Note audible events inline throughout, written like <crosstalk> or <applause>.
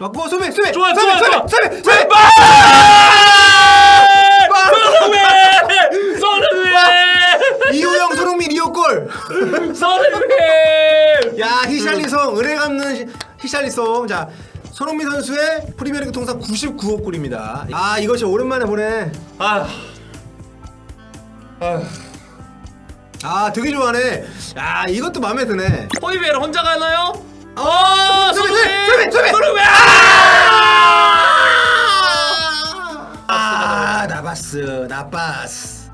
맞고 수비 수비 좋아, 수비 좋아, 수비 좋아. 수비 수비 손흥민! 손흥민! 이호영 손흥민 이호골. 손흥민! 야 히샬리송 은혜 갚는 히- 히샬리송 자 손흥민 선수의 프리미어리그 통산 99호 골입니다. 아 이것이 오랜만에 보네. 아, 아. 되게 좋아하네. 야 이것도 마음에 드네. 호이베르 혼자 가나요? 어, 어, 수비, 손흥민! 수비, 수비, 수비! 손흥민! 아 나바스 나바스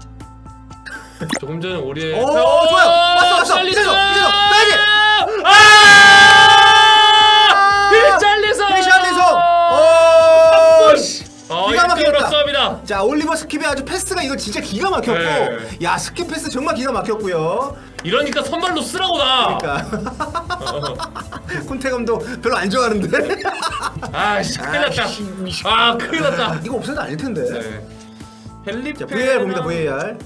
조금 전에 우리 오, 좋아요. 왔어, 왔어. 샬리son! 이대로, 이대로, 나에게! 아! 자 올리버 스킵의 아주 패스가 이거 진짜 기가 막혔고 네. 야 스킵 패스 정말 기가 막혔고요 이러니까 선발로 쓰라고 나. 그러니까 <laughs> 콘테 감독 별로 안 좋아하는데 <laughs> 아 씨 큰일 났다. 아 큰일 났다. 이거 없어도 아닐 텐데 네. 펠리페. 자 VAR 봅니다 VAR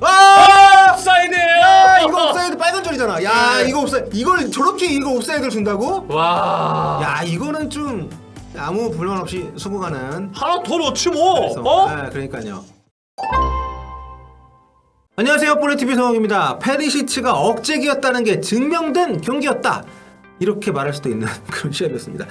와 옵사이드예요. 아, 이거 옵사이드 빨간 줄이잖아 야 네. 이거 옵사이드 이걸 저렇게 이거 옵사이드를 준다고 와. 야 이거는 좀 아무 불만 없이 수긍하는 하나 더 넣지 뭐. 어? 네, 그러니까요. 안녕하세요, 볼레TV 성욱입니다. 페리시치가 억제기였다는 게 증명된 경기였다. 이렇게 말할 수도 있는 <laughs> 그런 시합이었습니다.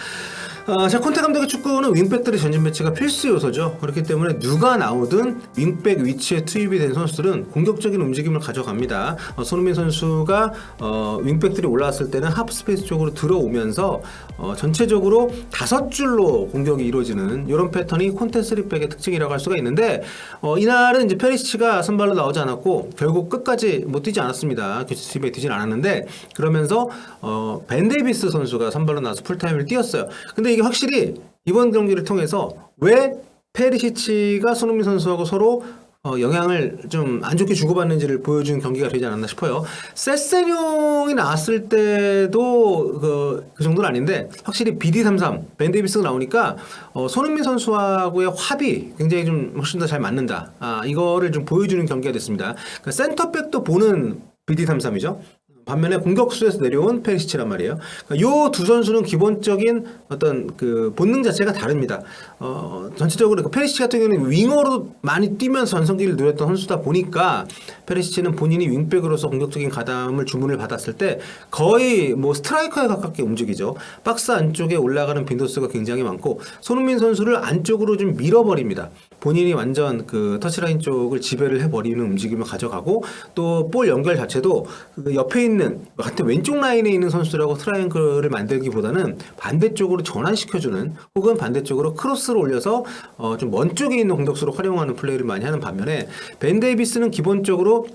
어, 자, 콘테 감독의 축구는 윙백들의 전진 배치가 필수 요소죠. 그렇기 때문에 누가 나오든 윙백 위치에 투입이 된 선수들은 공격적인 움직임을 가져갑니다. 어, 손흥민 선수가 어, 윙백들이 올라왔을 때는 하프 스페이스 쪽으로 들어오면서 어, 전체적으로 다섯 줄로 공격이 이루어지는 이런 패턴이 콘테 3백의 특징이라고 할 수가 있는데 어, 이날은 이제 페리시치가 선발로 나오지 않았고 결국 끝까지 못 뛰지 않았습니다. 교체 투입에 뛰진 않았는데 그러면서 어, 벤 데이비스 선수가 선발로 나와서 풀타임을 뛰었어요. 근데 이게 확실히 이번 경기를 통해서 왜 페리시치가 손흥민 선수하고 서로 어, 영향을 좀 안 좋게 주고받는지를 보여준 경기가 되지 않았나 싶어요. 세세뇽이 나왔을 때도 그, 그 정도는 아닌데 확실히 BD33 벤 데이비스가 나오니까 어, 손흥민 선수하고의 합이 굉장히 좀 훨씬 더 잘 맞는다. 아 이거를 좀 보여주는 경기가 됐습니다. 그러니까 센터백도 보는 BD33이죠. 반면에 공격수에서 내려온 페리시치란 말이에요. 이두 선수는 기본적인 어떤 그 본능 자체가 다릅니다. 어, 전체적으로 그 페리시치 같은 경우는 윙어로 많이 뛰면서 전성기를 누렸던 선수다 보니까 페리시치는 본인이 윙백으로서 공격적인 가담을 주문을 받았을 때 거의 뭐 스트라이커에 가깝게 움직이죠. 박스 안쪽에 올라가는 빈도수가 굉장히 많고 손흥민 선수를 안쪽으로 좀 밀어버립니다. 본인이 완전 그 터치라인 쪽을 지배를 해버리는 움직임을 가져가고 또 볼 연결 자체도 그 옆에 있는 같은 왼쪽 라인에 있는 선수들하고 트라이앵글을 만들기보다는 반대쪽으로 전환시켜주는 혹은 반대쪽으로 크로스를 올려서 어 좀 먼 쪽에 있는 공격수로 활용하는 플레이를 많이 하는 반면에 벤 데이비스는 기본적으로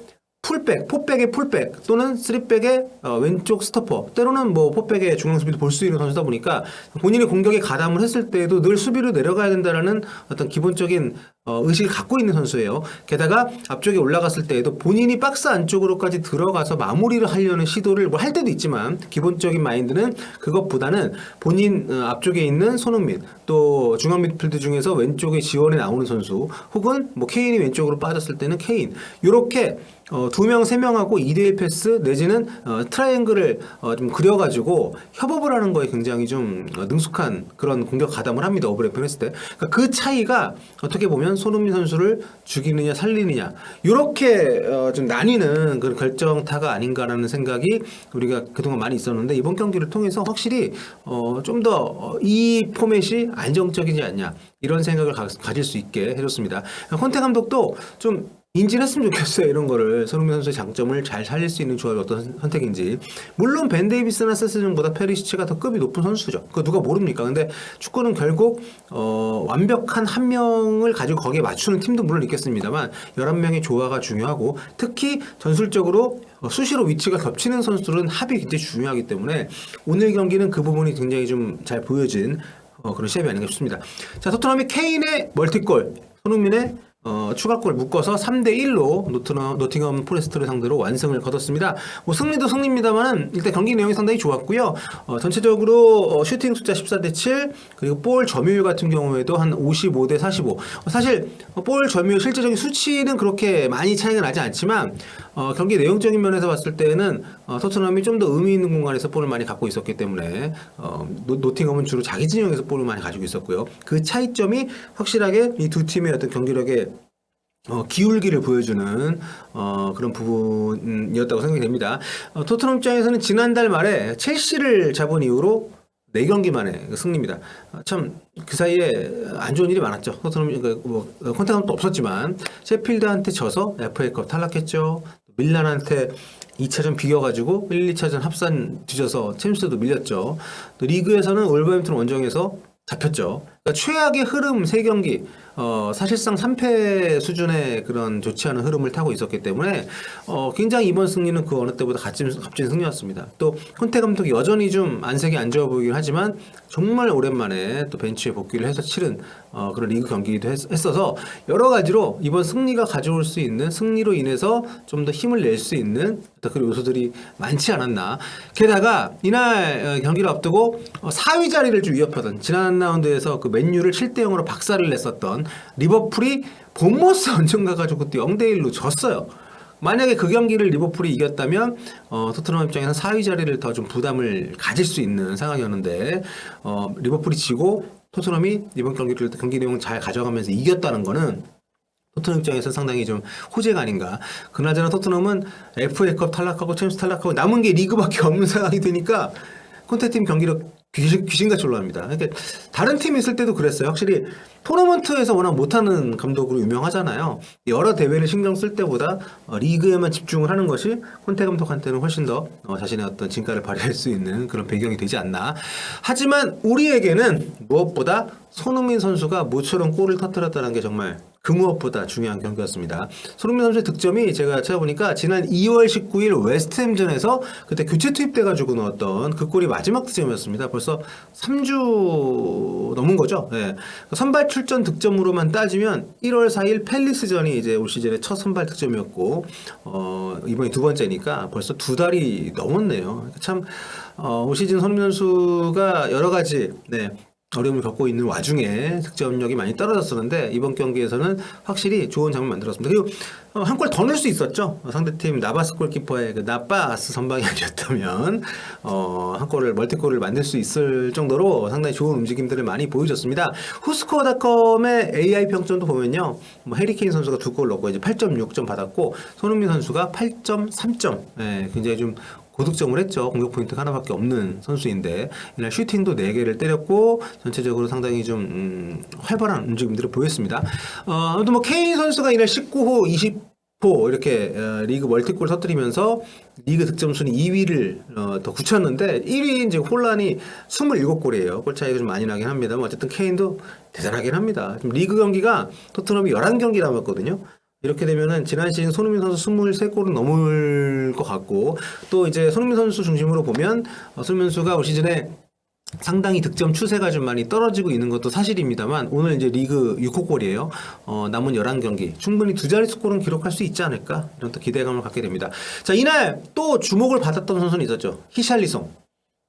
풀백, 포백의 풀백 또는 쓰리백의 어, 왼쪽 스토퍼 때로는 뭐 포백의 중앙 수비도 볼 수 있는 선수다 보니까 본인이 공격에 가담을 했을 때에도 늘 수비로 내려가야 된다라는 어떤 기본적인 어, 의식을 갖고 있는 선수예요. 게다가 앞쪽에 올라갔을 때에도 본인이 박스 안쪽으로까지 들어가서 마무리를 하려는 시도를 뭐 할 때도 있지만 기본적인 마인드는 그것보다는 본인 어, 앞쪽에 있는 손흥민 또 중앙 미드필드 중에서 왼쪽에 지원에 나오는 선수 혹은 뭐 케인이 왼쪽으로 빠졌을 때는 케인 요렇게 어, 두 명, 세 명하고 2대1 패스 내지는 어, 트라이앵글을 어, 좀 그려가지고 협업을 하는 거에 굉장히 좀 어, 능숙한 그런 공격 가담을 합니다. 오버래핑 했을 때. 그러니까 그 차이가 어떻게 보면 손흥민 선수를 죽이느냐 살리느냐 요렇게 어, 좀 나뉘는 그런 결정타가 아닌가라는 생각이 우리가 그동안 많이 있었는데 이번 경기를 통해서 확실히 어, 좀 더 이 포맷이 안정적이지 않냐 이런 생각을 가, 가질 수 있게 해줬습니다. 콘테 감독도 좀 인지했으면 좋겠어요 이런 거를. 손흥민 선수의 장점을 잘 살릴 수 있는 조합이 어떤 선택인지. 물론 벤 데이비스나 세스즌보다 페리시치가 더 급이 높은 선수죠. 그거 누가 모릅니까? 근데 축구는 결국 어, 완벽한 한 명을 가지고 거기에 맞추는 팀도 물론 있겠습니다만 11명의 조화가 중요하고 특히 전술적으로 어, 수시로 위치가 겹치는 선수들은 합이 굉장히 중요하기 때문에 오늘 경기는 그 부분이 굉장히 좀 잘 보여진 어, 그런 시합이 아닌가 싶습니다. 자 토트넘이 케인의 멀티골. 손흥민의 어, 추가골 묶어서 3대 1로 노트너, 노팅엄 포레스트를 상대로 완승을 거뒀습니다. 뭐 승리도 승리입니다만은 일단 경기 내용이 상당히 좋았고요. 어, 전체적으로 어, 슈팅 숫자 14대 7 그리고 볼 점유율 같은 경우에도 한 55대 45. 어, 사실 어, 볼 점유율 실제적인 수치는 그렇게 많이 차이가 나지 않지만 어, 경기 내용적인 면에서 봤을 때는 어, 토트넘이 좀 더 의미 있는 공간에서 볼을 많이 갖고 있었기 때문에 어, 노, 노팅엄은 주로 자기 진영에서 볼을 많이 가지고 있었고요. 그 차이점이 확실하게 이 두 팀의 어떤 경기력에 어, 기울기를 보여주는 어, 그런 부분이었다고 생각이 됩니다. 어, 토트넘 입장에서는 지난달 말에 첼시를 잡은 이후로 4경기 만에 그 승리입니다. 참 그 사이에 안 좋은 일이 많았죠. 토트넘 그, 뭐 컨택은 또 없었지만 셰필드한테 져서 FA컵 탈락했죠. 밀란한테 2차전 비겨가지고 1, 2차전 합산 뒤져서 챔스도 밀렸죠. 또 리그에서는 올버햄튼 원정에서 잡혔죠. 그러니까 최악의 흐름 3경기, 어, 사실상 3패 수준의 그런 좋지 않은 흐름을 타고 있었기 때문에, 어, 굉장히 이번 승리는 그 어느 때보다 값진, 값진 승리였습니다. 또, 콘테 감독이 여전히 좀 안색이 안 좋아 보이긴 하지만, 정말 오랜만에 또 벤치에 복귀를 해서 치른, 어, 그런 리그 경기이기도 했, 했어서, 여러 가지로 이번 승리가 가져올 수 있는, 승리로 인해서 좀 더 힘을 낼 수 있는 그런 요소들이 많지 않았나. 게다가, 이날 어, 경기를 앞두고, 어, 4위 자리를 좀 위협하던, 지난 라운드에서 그 맨유를 7대 0으로 박살을 냈었던 리버풀이 본머스 원정 가가지고 그때 0대 1로 졌어요. 만약에 그 경기를 리버풀이 이겼다면 어, 토트넘 입장에서 4위 자리를 더 좀 부담을 가질 수 있는 상황이었는데 어, 리버풀이 지고 토트넘이 이번 경기를 경기 내용 잘 가져가면서 이겼다는 거는 토트넘 입장에서 상당히 좀 호재가 아닌가. 그나저나 토트넘은 FA컵 탈락하고 챔스 탈락하고 남은 게 리그밖에 없는 <laughs> 상황이 되니까 콘테팀 경기력 귀신, 귀신같이 올라갑니다. 그러니까 다른 팀 있을 때도 그랬어요. 확실히 토너먼트에서 워낙 못하는 감독으로 유명하잖아요. 여러 대회를 신경 쓸 때보다 어, 리그에만 집중을 하는 것이 콘테 감독한테는 훨씬 더 어, 자신의 어떤 진가를 발휘할 수 있는 그런 배경이 되지 않나. 하지만 우리에게는 무엇보다 손흥민 선수가 모처럼 골을 터뜨렸다는 게 정말 그 무엇보다 중요한 경기였습니다. 손흥민 선수의 득점이 제가 찾아보니까 지난 2월 19일 웨스트햄전에서 그때 교체 투입돼가지고 넣었던 그 골이 마지막 득점이었습니다. 벌써 3주 넘은 거죠. 예. 선발 출전 득점으로만 따지면 1월 4일 펠리스전이 이제 올 시즌의 첫 선발 득점이었고 어, 이번이 두 번째니까 벌써 두 달이 넘었네요. 참 어, 올 시즌 손흥민 선수가 여러 가지 네. 어려움을 겪고 있는 와중에 득점력이 많이 떨어졌었는데 이번 경기에서는 확실히 좋은 장면 만들었습니다. 그리고 어, 한골 더 넣을 수 있었죠. 어, 상대팀 나바스 골키퍼의 그 나바스 선방이 <laughs> 아니었다면 어, 한 골을 멀티골을 만들 수 있을 정도로 상당히 좋은 움직임들을 많이 보여줬습니다. 후스코어닷컴의 AI 평점도 보면요, 뭐 해리케인 선수가 두 골 넣고 이제 8.6점 받았고 손흥민 선수가 8.3점, 예, 굉장히 좀 고득점을 했죠. 공격 포인트가 하나밖에 없는 선수인데 이날 슈팅도 4개를 때렸고 전체적으로 상당히 좀 음, 활발한 움직임들을 보였습니다. 어, 아무튼 뭐 케인 선수가 이날 19호 20호 이렇게 어, 리그 멀티골 터뜨리면서 리그 득점 순위 2위를 어, 더 굳혔는데 1위 이제 혼란이 27골이에요. 골 차이가 좀 많이 나긴 합니다만 어쨌든 케인도 대단하긴 합니다. 지금 리그 경기가 토트넘이 11경기 남았거든요. 이렇게 되면은 지난 시즌 손흥민 선수 23골은 넘을 것 같고 또 이제 손흥민 선수 중심으로 보면 어, 손흥민 선수가 올 시즌에 상당히 득점 추세가 좀 많이 떨어지고 있는 것도 사실입니다만 오늘 이제 리그 6호 골이에요. 어, 남은 11경기 충분히 두 자릿수 골은 기록할 수 있지 않을까 이런 또 기대감을 갖게 됩니다. 자 이날 또 주목을 받았던 선수는 있었죠. 히샬리송.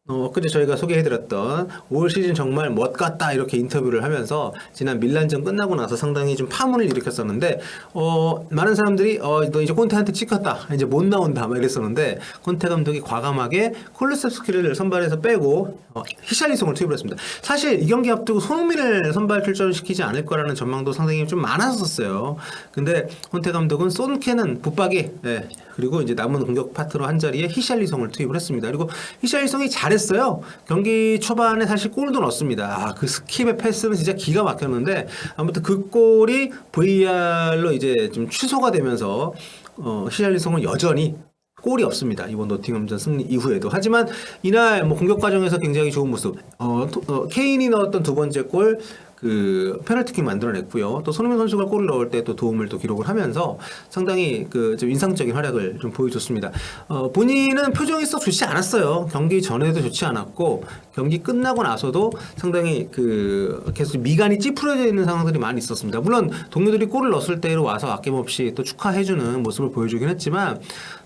어, 엊그제 저희가 소개해드렸던 올 시즌 정말 멋 같다 이렇게 인터뷰를 하면서 지난 밀란전 끝나고 나서 상당히 좀 파문을 일으켰었는데 어, 많은 사람들이 어, 너 이제 콘테한테 찍혔다 이제 못 나온다 막 이랬었는데 콘테 감독이 과감하게 콜루셉스키를 선발해서 빼고 어, 히샬리송을 투입을 했습니다. 사실 이 경기 앞두고 손흥민을 선발 출전시키지 않을 거라는 전망도 상당히 좀 많았었어요. 근데 콘테 감독은 손케는 붙박이 예, 그리고 이제 남은 공격 파트너 한 자리에 히샬리송을 투입을 했습니다. 그리고 히샬리송이 잘 했어요. 경기 초반에 사실 골도 넣었습니다. 아, 그 스킵의 패스는 진짜 기가 막혔는데 아무튼 그 골이 VR로 이제 좀 취소가 되면서 어, 히샬리송은 여전히 골이 없습니다. 이번 노팅엄전 승리 이후에도. 하지만 이날 뭐 공격 과정에서 굉장히 좋은 모습. 어, 토- 어, 케인이 넣었던 두 번째 골. 그 페널티킥 만들어냈고요. 또 손흥민 선수가 골을 넣을 때 또 도움을 또 기록을 하면서 상당히 그 좀 인상적인 활약을 좀 보여줬습니다. 어, 본인은 표정이 썩 좋지 않았어요. 경기 전에도 좋지 않았고 경기 끝나고 나서도 상당히 그 계속 미간이 찌푸려져 있는 상황들이 많이 있었습니다. 물론 동료들이 골을 넣었을 때로 와서 아낌없이 또 축하해주는 모습을 보여주긴 했지만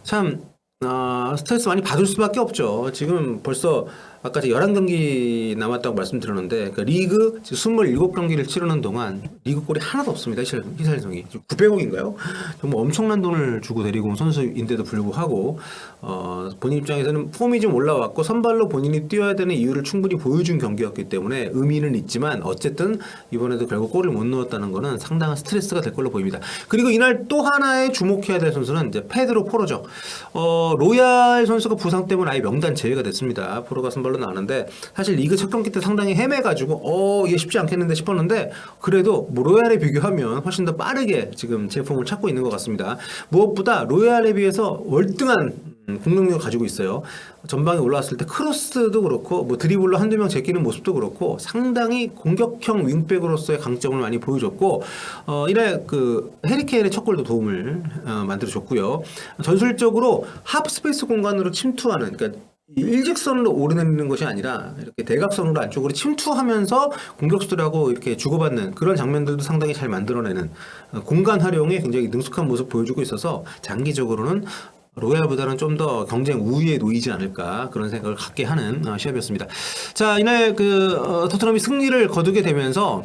참 어, 스트레스 많이 받을 수밖에 없죠. 지금 벌써 아까 제가 11경기 남았다고 말씀드렸는데 그 리그 27경기를 치르는 동안 리그 골이 하나도 없습니다. 희살- 희살성이 900억인가요? 정말 엄청난 돈을 주고 데리고 온 선수인데도 불구하고 어, 본인 입장에서는 폼이 좀 올라왔고 선발로 본인이 뛰어야 되는 이유를 충분히 보여준 경기였기 때문에 의미는 있지만 어쨌든 이번에도 결국 골을 못 넣었다는 것은 상당한 스트레스가 될 걸로 보입니다. 그리고 이날 또 하나의 주목해야 될 선수는 이제 페드로 포로죠. 어, 로얄 선수가 부상 때문에 아예 명단 제외가 됐습니다. 포로가 선발 로 나왔는데 사실 리그 첫 경기 때 상당히 헤매가지고 어 이게 쉽지 않겠는데 싶었는데 그래도 뭐 로얄에 비교하면 훨씬 더 빠르게 지금 제품을 찾고 있는 것 같습니다. 무엇보다 로얄에 비해서 월등한 음, 공격력을 가지고 있어요. 전방에 올라왔을 때 크로스도 그렇고 뭐 드리블로 한두 명 제끼는 모습도 그렇고 상당히 공격형 윙백으로서의 강점을 많이 보여줬고 어 이날 그 해리케인의 첫 골도 도움을 어, 만들어줬고요. 전술적으로 하프 스페이스 공간으로 침투하는 그러니까 이 일직선으로 오르내리는 것이 아니라 이렇게 대각선으로 안쪽으로 침투하면서 공격수들하고 이렇게 주고받는 그런 장면들도 상당히 잘 만들어내는 어, 공간 활용에 굉장히 능숙한 모습 보여주고 있어서 장기적으로는 로얄보다는 좀 더 경쟁 우위에 놓이지 않을까 그런 생각을 갖게 하는 어, 시합이었습니다. 자 이날 그 어, 토트넘이 승리를 거두게 되면서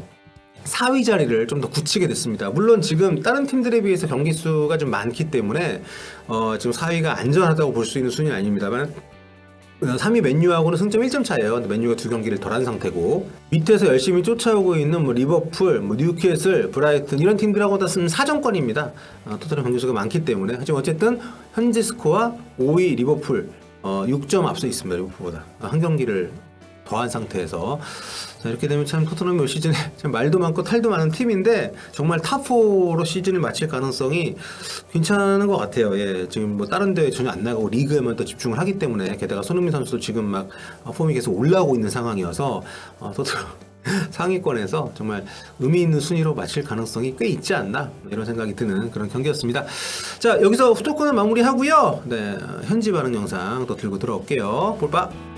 4위 자리를 좀 더 굳히게 됐습니다. 물론 지금 다른 팀들에 비해서 경기 수가 좀 많기 때문에 어, 지금 4위가 안전하다고 볼 수 있는 순위는 아닙니다만 3위 맨유하고는 승점 1점 차예요. 근데 맨유가 두 경기를 덜한 상태고 밑에서 열심히 쫓아오고 있는 뭐 리버풀, 뭐 뉴캐슬, 브라이튼 이런 팀들하고 다 쓰면 4점권입니다. 어, 토트넘 경기 수가 많기 때문에 하지만 어쨌든 현재 스코어 5위 리버풀 어, 6점 앞서 있습니다. 리버풀보다 어, 한 경기를 더한 상태에서 자, 이렇게 되면 참 토트넘이 올 시즌에 <laughs> 참 말도 많고 탈도 많은 팀인데 정말 탑4로 시즌을 마칠 가능성이 괜찮은 것 같아요. 예, 지금 뭐 다른 데 전혀 안 나가고 리그에만 더 집중을 하기 때문에 게다가 손흥민 선수도 지금 막 어, 폼이 계속 올라오고 있는 상황이어서 어, 토트넘 <laughs> 상위권에서 정말 의미 있는 순위로 마칠 가능성이 꽤 있지 않나 이런 생각이 드는 그런 경기였습니다. 자 여기서 후토코는 마무리하고요. 네 현지 반응 영상 또 들고 들어올게요. 볼빠.